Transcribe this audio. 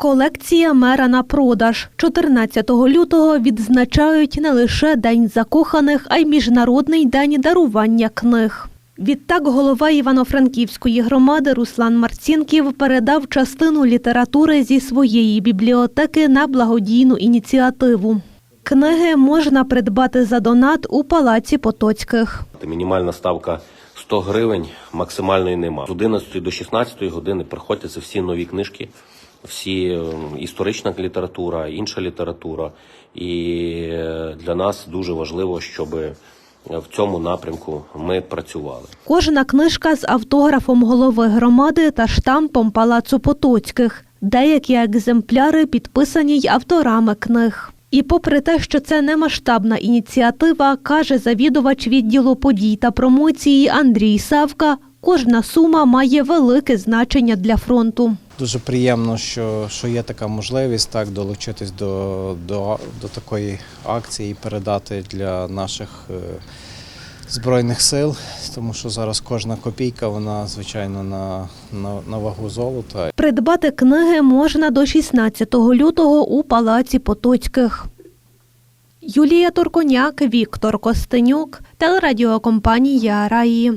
Колекція мера на продаж 14 лютого відзначають не лише День закоханих, а й Міжнародний день дарування книг. Відтак голова Івано-Франківської громади Руслан Марцінків передав частину літератури зі своєї бібліотеки на благодійну ініціативу. Книги можна придбати за донат у палаці Потоцьких. Мінімальна ставка 100 гривень, максимальної нема. З 11 до 16 години приходять всі нові книжки, всі е, історична література, інша література. І е, для нас дуже важливо, щоб в цьому напрямку ми працювали. Кожна книжка з автографом голови громади та штампом палацу Потоцьких. Деякі екземпляри підписані й авторами книг. І попри те, що це не масштабна ініціатива, каже завідувач відділу подій та промоції Андрій Савка, кожна сума має велике значення для фронту. Дуже приємно, що, що є така можливість так долучитись до, до, до такої акції і передати для наших е, збройних сил, тому що зараз кожна копійка, вона звичайно на, на, на вагу золота. Придбати книги можна до 16 лютого у палаці Потоцьких. Юлія Турконяк, Віктор Костенюк, телерадіокомпанія Раї.